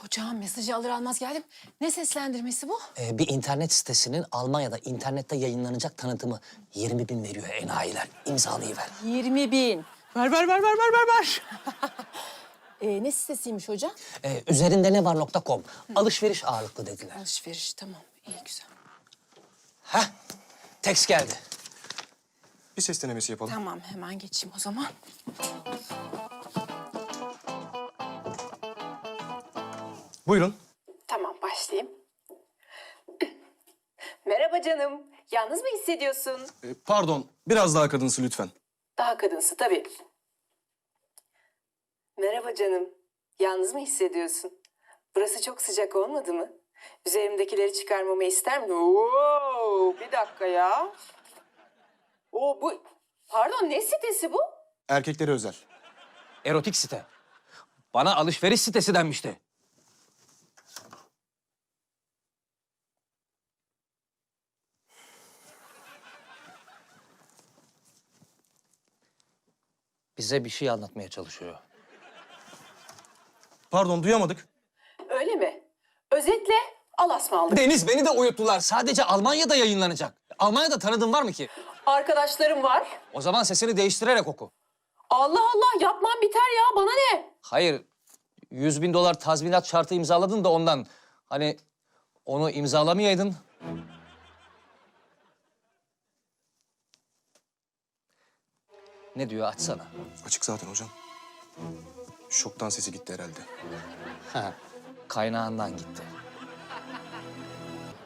Hocam mesajı alır almaz geldim. Ne seslendirmesi bu? Ee, bir internet sitesinin Almanya'da internette yayınlanacak tanıtımı 20 bin veriyor enayiler. İmzalayıver. 20 bin. Ver ver ver ver ver ver ver. ee, ne sitesiymiş hocam? Ee, üzerinde ne var.com. Alışveriş ağırlıklı dediler. Alışveriş tamam iyi güzel. Heh, tekst geldi. Bir ses denemesi yapalım. Tamam hemen geçeyim o zaman. Buyurun. Tamam başlayayım. Merhaba canım. Yalnız mı hissediyorsun? Ee, pardon, biraz daha kadınsı lütfen. Daha kadınsı tabii. Merhaba canım. Yalnız mı hissediyorsun? Burası çok sıcak olmadı mı? Üzerimdekileri çıkarmamı ister misin? Oo, bir dakika ya. Oo, bu... Pardon ne sitesi bu? Erkeklere özel. Erotik site. Bana alışveriş sitesi denmişti. Bize bir şey anlatmaya çalışıyor. Pardon, duyamadık. Öyle mi? Özetle alasmallık. Deniz beni de uyuttular. Sadece Almanya'da yayınlanacak. Almanya'da tanıdığın var mı ki? Arkadaşlarım var. O zaman sesini değiştirerek oku. Allah Allah yapmam biter ya bana ne? Hayır, 100 bin dolar tazminat şartı imzaladın da ondan. Hani onu imzalamayaydın. Ne diyor açsana. Açık zaten hocam. Şoktan sesi gitti herhalde. Ha, kaynağından gitti.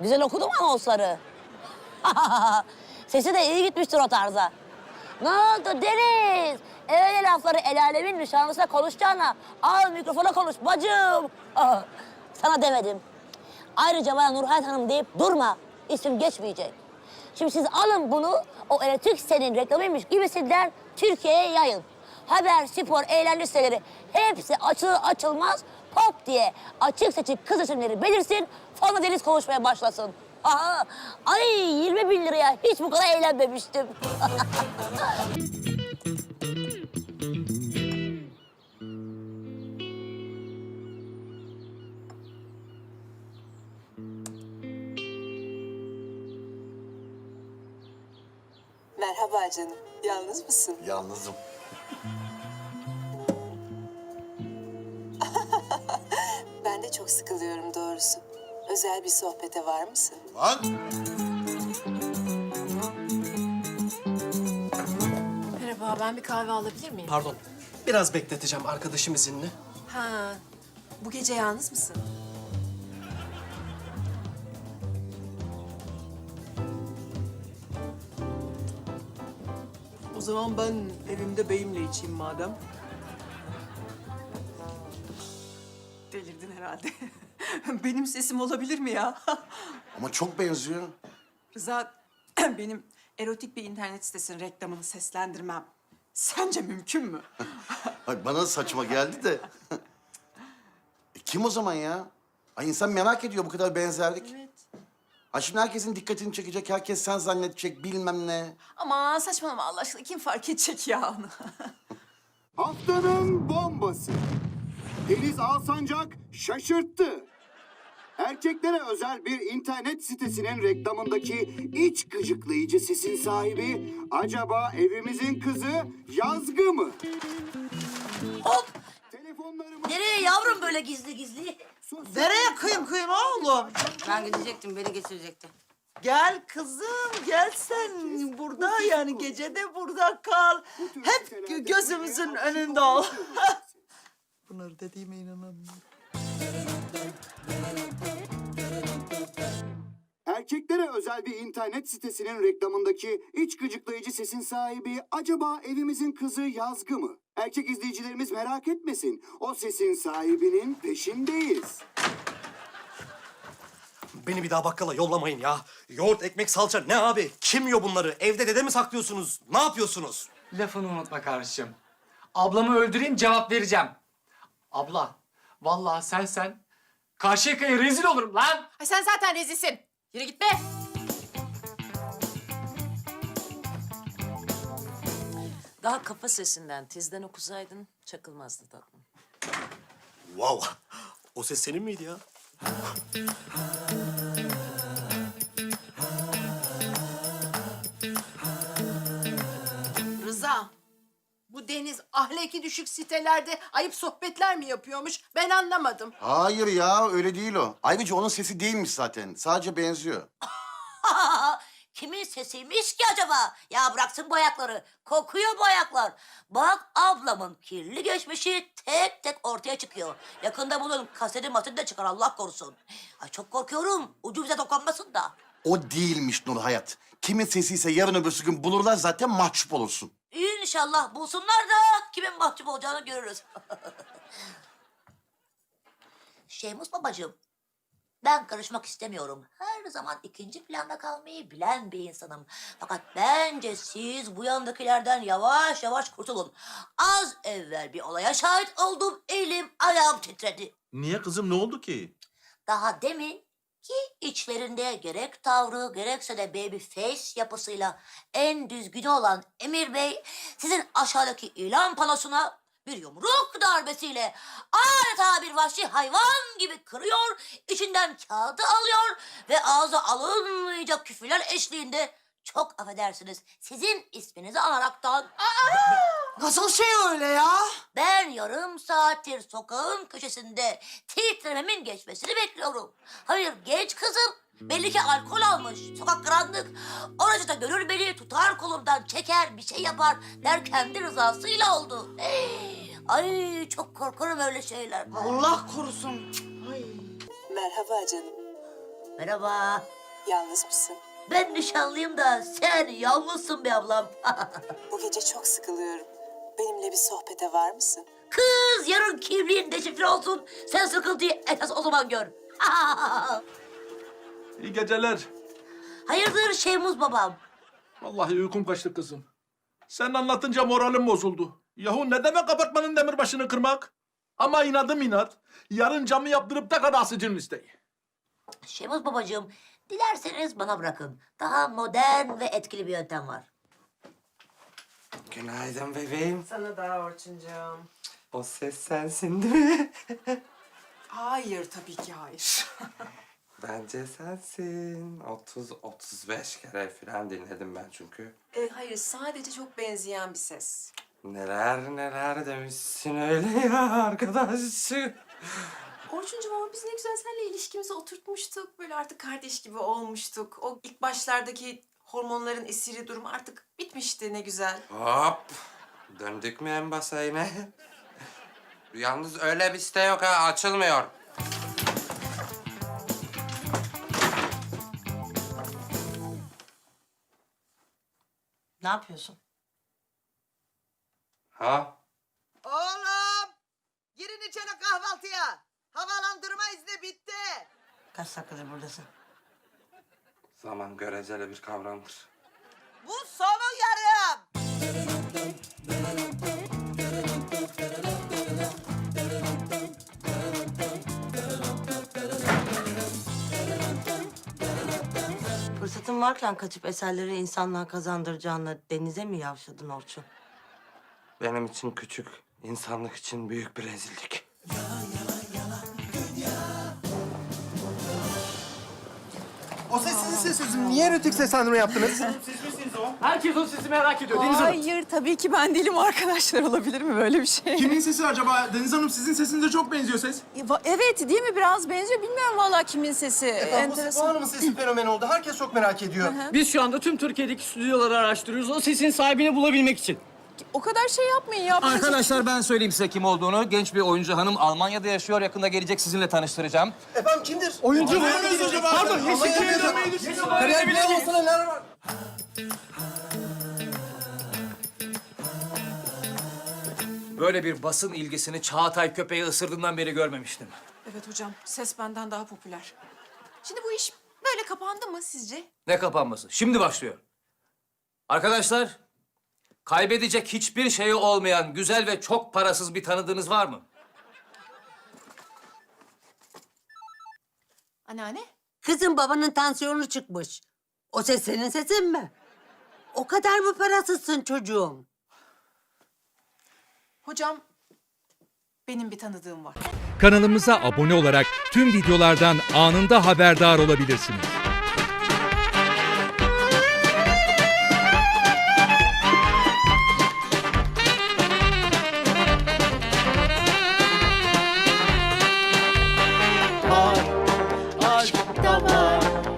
Güzel okudu mu anonsları? Sesi de iyi gitmiştir o tarza. Ne oldu Deniz? Öyle lafları el alemin nişanlısına konuşacağına al mikrofona konuş bacım. Sana demedim. Ayrıca bana Nurhayat Hanım deyip durma. İsim geçmeyecek. Şimdi siz alın bunu o elektrik sitenin reklamıymış gibisinden Türkiye'ye yayın. Haber, spor, eğlence siteleri hepsi açılır açılmaz pop diye açık seçik kız isimleri belirsin. Sonra Deniz konuşmaya başlasın. Aha, ay 20 bin liraya hiç bu kadar eğlenmemiştim. Merhaba canım. Yalnız mısın? Yalnızım. Ben de çok sıkılıyorum doğrusu. Özel bir sohbete var mısın? Lan! Merhaba, ben bir kahve alabilir miyim? Pardon. Biraz bekleteceğim arkadaşım izinli. Ha, bu gece yalnız mısın? Zaman ben evimde beyimle içeyim madem. Delirdin herhalde. benim sesim olabilir mi ya? Ama çok benziyor. Rıza, benim erotik bir internet sitesinin reklamını seslendirmem. Sence mümkün mü? Ay bana saçma geldi de. E, kim o zaman ya? Ay insan merak ediyor bu kadar benzerlik. Evet. Ay şimdi herkesin dikkatini çekecek, herkes sen zannedecek bilmem ne. Aman saçmalama Allah aşkına kim fark edecek ya onu? Haftanın bombası. Deniz Alsancak şaşırttı. Erkeklere özel bir internet sitesinin reklamındaki iç gıcıklayıcı sesin sahibi acaba evimizin kızı Yazgı mı? Hop! Telefonlarımı... Nereye yavrum böyle gizli gizli? Nereye kıyım kıyım oğlum? Ben gidecektim, beni geçirecekti. Gel kızım gel sen burada yani gece de burada kal. Hep gö- gözümüzün önünde ol. Bunları dediğime inanamıyorum. Erkeklere özel bir internet sitesinin reklamındaki iç gıcıklayıcı sesin sahibi acaba evimizin kızı Yazgı mı? Erkek izleyicilerimiz merak etmesin. O sesin sahibinin peşindeyiz. Beni bir daha bakkala yollamayın ya. Yoğurt, ekmek, salça ne abi? Kim yiyor bunları? Evde dede mi saklıyorsunuz? Ne yapıyorsunuz? Lafını unutma kardeşim. Ablamı öldüreyim cevap vereceğim. Abla, vallahi sen sen karşı yakaya rezil olurum lan. Ay sen zaten rezilsin. Yürü git be. Daha kafa sesinden tizden okusaydın çakılmazdı tatlım. Wow. O ses senin miydi ya? Bu Deniz ahlaki düşük sitelerde ayıp sohbetler mi yapıyormuş? Ben anlamadım. Hayır ya öyle değil o. Ayrıca onun sesi değilmiş zaten. Sadece benziyor. Kimin sesiymiş ki acaba? Ya bıraksın bu ayakları. Kokuyor bu ayaklar. Bak ablamın kirli geçmişi tek tek ortaya çıkıyor. Yakında bunun kaseti maseti de çıkar Allah korusun. Ay çok korkuyorum. Ucu bize dokunmasın da. O değilmiş Nur Hayat. Kimin sesiyse yarın öbürsü gün bulurlar zaten mahcup olursun. İnşallah bulsunlar da kimin mahcup olacağını görürüz. Şeymus babacığım, ben karışmak istemiyorum. Her zaman ikinci planda kalmayı bilen bir insanım. Fakat bence siz bu yandakilerden yavaş yavaş kurtulun. Az evvel bir olaya şahit oldum. Elim ayağım titredi. Niye kızım ne oldu ki? Daha demin ki içlerinde gerek tavrı gerekse de baby face yapısıyla en düzgünü olan Emir Bey sizin aşağıdaki ilan panosuna bir yumruk darbesiyle adeta bir vahşi hayvan gibi kırıyor, içinden kağıdı alıyor ve ağza alınmayacak küfürler eşliğinde çok affedersiniz sizin isminizi anaraktan Nasıl şey öyle ya? ben yarım saattir sokağın köşesinde titrememin geçmesini bekliyorum. Hayır genç kızım belli ki alkol almış. Sokak karanlık. Oracı da görür beni tutar kolumdan çeker bir şey yapar der kendi rızasıyla oldu. Hey, Ay çok korkarım öyle şeyler. Allah korusun. Merhaba canım. Merhaba. Yalnız mısın? Ben nişanlıyım da sen yalnızsın be ablam. Bu gece çok sıkılıyorum. Benimle bir sohbete var mısın? Kız yarın kimliğin deşifre olsun. Sen sıkıntıyı esas o zaman gör. İyi geceler. Hayırdır Şeymuz babam? Vallahi uykum kaçtı kızım. Sen anlatınca moralim bozuldu. Yahu ne demek apartmanın demirbaşını kırmak? Ama inadım inat. Yarın camı yaptırıp da kadasıcının isteği. Şemuz babacığım, dilerseniz bana bırakın. Daha modern ve etkili bir yöntem var. Günaydın bebeğim. Sana da Orçuncuğum. O ses sensin değil mi? Hayır tabii ki hayır. Bence sensin. 30-35 kere falan dinledim ben çünkü. E, hayır sadece çok benzeyen bir ses. Neler neler demişsin öyle ya arkadaş. Orçuncuğum ama biz ne güzel seninle ilişkimizi oturtmuştuk. Böyle artık kardeş gibi olmuştuk. O ilk başlardaki hormonların esiri durumu artık bitmişti ne güzel. Hop. Döndük mü en başa yine? Yalnız öyle bir site yok ha açılmıyor. Ne yapıyorsun? Ha? Oğlum, girin içeri kahvaltıya. Havalandırma izni bitti. Kaç dakikadır buradasın? Zaman göreceli bir kavramdır. Bu sonu yarım. Fırsatın varken kaçıp eserleri insanlığa kazandıracağına denize mi yavşadın Orçun? Benim için küçük, insanlık için büyük bir rezillik. O ses sizin sesiniz. Niye erotik seslendirme yaptınız? Herkes o sesi merak ediyor Deniz Hanım. Hayır tabii ki ben değilim arkadaşlar olabilir mi böyle bir şey? Kimin sesi acaba? Deniz Hanım sizin sesinize çok benziyor ses. Evet değil mi biraz benziyor bilmiyorum vallahi kimin sesi. Enteresan. Hanım'ın sesi fenomen oldu. Herkes çok merak ediyor. Biz şu anda tüm Türkiye'deki stüdyoları araştırıyoruz o sesin sahibini bulabilmek için. O kadar şey yapmayın ya. Arkadaşlar ben söyleyeyim size kim olduğunu. Genç bir oyuncu hanım Almanya'da yaşıyor. Yakında gelecek sizinle tanıştıracağım. Efendim kimdir? Oyuncu mu? Pardon, dönmeyi Kariyer bile olsana neler var? Böyle bir basın ilgisini Çağatay köpeği ısırdığından beri görmemiştim. Evet hocam ses benden daha popüler. Şimdi bu iş böyle kapandı mı sizce? Ne kapanması? Şimdi başlıyor. Arkadaşlar, kaybedecek hiçbir şeyi olmayan güzel ve çok parasız bir tanıdığınız var mı? Anneanne? Kızım babanın tansiyonu çıkmış. O ses senin sesin mi? O kadar mı parasızsın çocuğum? Hocam benim bir tanıdığım var. Kanalımıza abone olarak tüm videolardan anında haberdar olabilirsiniz.